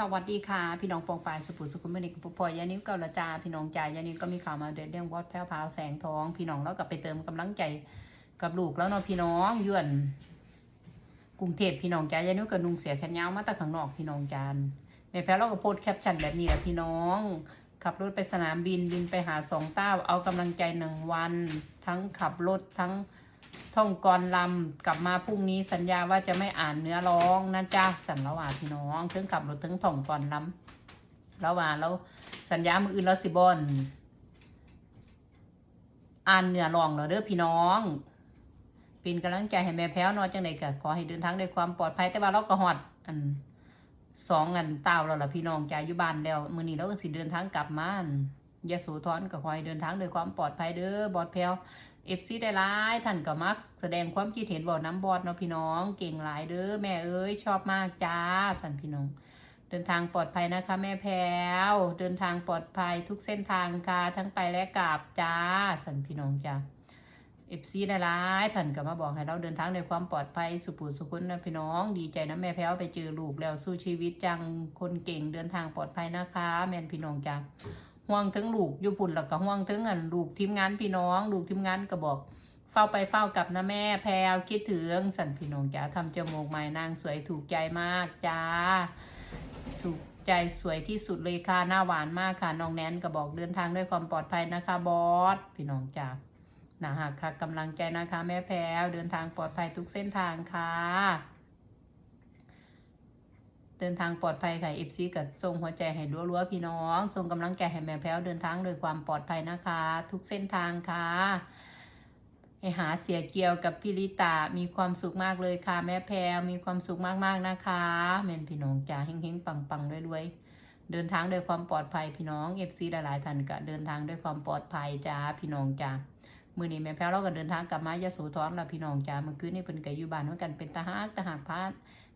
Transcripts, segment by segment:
สวัสดีค่ะ พี่น้องปองปายสุปุสุขุมมณีกับปุพอยานิ้วเกาละจาพี่น้องจ่ายยานิ้วก็มีข่าวมาเดินเรื่องวอดแพ้วพราวแสงทอง พี่น้องแล้วก็ไปเติมกำลังใจกับลูกแล้วเนาะพี่น้องยวนกรุงเทพพี่น้องจ่ายยานิ้วกับนุ่งเสียแขนยาวมาต่ข้างนอกพี่น้องจานแม่แพ้วเราก็โพสแคปชั่นแบบนี้แหละพี่น้อง ขับรถไปสนามบินบินไปหาสองเต้า เอากำลังใจหนึ่งวัน ทั้งขับรถทั้ง ท่องกรลำกลับมาพรุ่งนี้สัญญาว่าจะไม่อ่านเนื้อร้องนะจ๊ะสันละว่าพี่น้องถึงขับรถถึงท่องกรลำแล้วว่าแล้วสัญญามืออื่นแล้วสิบอนอ่านเนื้อร้องแล้วเด้อพี่น้องเป็นกำลังใจให้แม่แพ้วนอจังไดก็ขอให้เดินทางด้วยความปลอดภัยแต่ว่าเราก็ฮอดอันสองอันเต้าแล้วล่ะพี่น้องใจยอยู่บ้านแล้ว มือนี้เราก็สิเดินทางกลับมาอัน ยะโสธรก็ขอให้เดินทางด้วยความปลอดภัยเด้อบอดแพ้วเอฟซีได้ร้ายท่านก็มัก แสดงความคิดเห็นบอกน้ำบอดเนาะพี่น้องเก่งหลายเด้อแม่เอ้ยชอบมากจ้าสันพี่น้อง เดินทางปลอดภัยนะคะ แม่แพรวเดินทางปลอดภัยทุกเส้นทางค่ะทั้งไปและกลับจ้าสันพี่น้องจ้าเอฟซีได้ร้ายท่านก็มาบอกให้เราเดินทางด้วยความปลอดภัยสุขุสุขุนนะพี่น้อง ดีใจนะแม่แพรวไปเจอลูกแล้วสู้ชีวิตจังคนเก่งเดินทางปลอดภัยนะคะ แม่พี่น้องจ้า ห่วงถึงลูกอยู่ปุ่นแล้วก็ห่วงถึงอันลูกทีมงานพี่น้อง ลูกทีมงานก็บอกเฝ้าไปเฝ้ากลับนะแม่แพรวคิดถึงสันพี่น้องจ๋าทำจมูกใหม่นางสวยถูกใจมากจ้าสุขใจสวยที่สุดเลยค่ะหน้าหวานมากค่ะน้องแนนก็บอกเดินทางด้วยความปลอดภัยนะคะบอสพี่น้องจ๋านะฮะค่ะกำลังใจนะคะ แม่แพรวเดินทางปลอดภัยทุกเส้นทางค่ะ เดินทางปลอดภัยค่ะเอฟซีกับส่งหัวใจให้รัวๆพี่น้องส่งกำลังใจให้แม่แพรวเดินทางโดยความปลอดภัยนะคะ ทุกเส้นทางค่ะให้หาเสียเกียวกับพี่ลิตา มีความสุขมากเลยค่ะ แม่แพรวมีความสุขมากๆนะคะแม่นพี่น้องจ๋าเฮงๆปังๆรวยๆเดินทางด้วยความปลอดภัยพี่น้องเอฟซีหลายๆท่านก็เดินทางด้วยความปลอดภัยจ้าพี่น้องจ้า มือนี้แม่แพลวเราก็เดินทางกลับมายะโสธรละพี่น้องจ้ามื่อคืนนี้เพิ่นก็อยู่บ้านเหมือนกันเป็นตาหาคตาหากพาด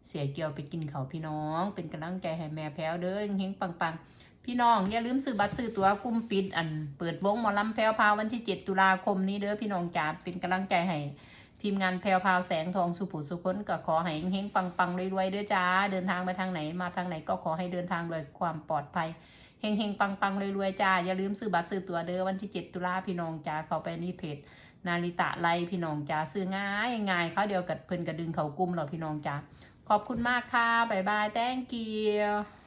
เสียเกียวไปกินเขาพี่น้อง เป็นกำลังใจให้แม่แพลวเด้อเฮงปังๆ พี่น้องอย่าลืมซื้อบัตรซื้อตัวกุ้มปิดอันเปิดวงหมอลำแพลวพาวันที่ 7 ตุลาคมนี้เด้อพี่น้องจ้าเป็นกำลังใจให้ ทีมงานแพรวพาวแสงทองสุผุสุคนก็ขอให้เฮงๆปังรวยๆเด้อจ้า เดินทางไปทางไหนมาทางไหนก็ขอให้เดินทางโดยความปลอดภัยเฮงๆปังๆรวยๆจ้า อย่าลืมซื้อบัตรซื้อตัวเด้อวันที่ 7 ตุลาพี่น้องจ๋าเข้าไปนี่เพจนาริตะไลพี่น้องจ๋าซื้อง่ายง่ายเขาเดียวกับเพิ่นกระดึงเขากลุ่มหรอพี่น้องจ๋าขอบคุณมากค่ะบ๊ายบาย thank you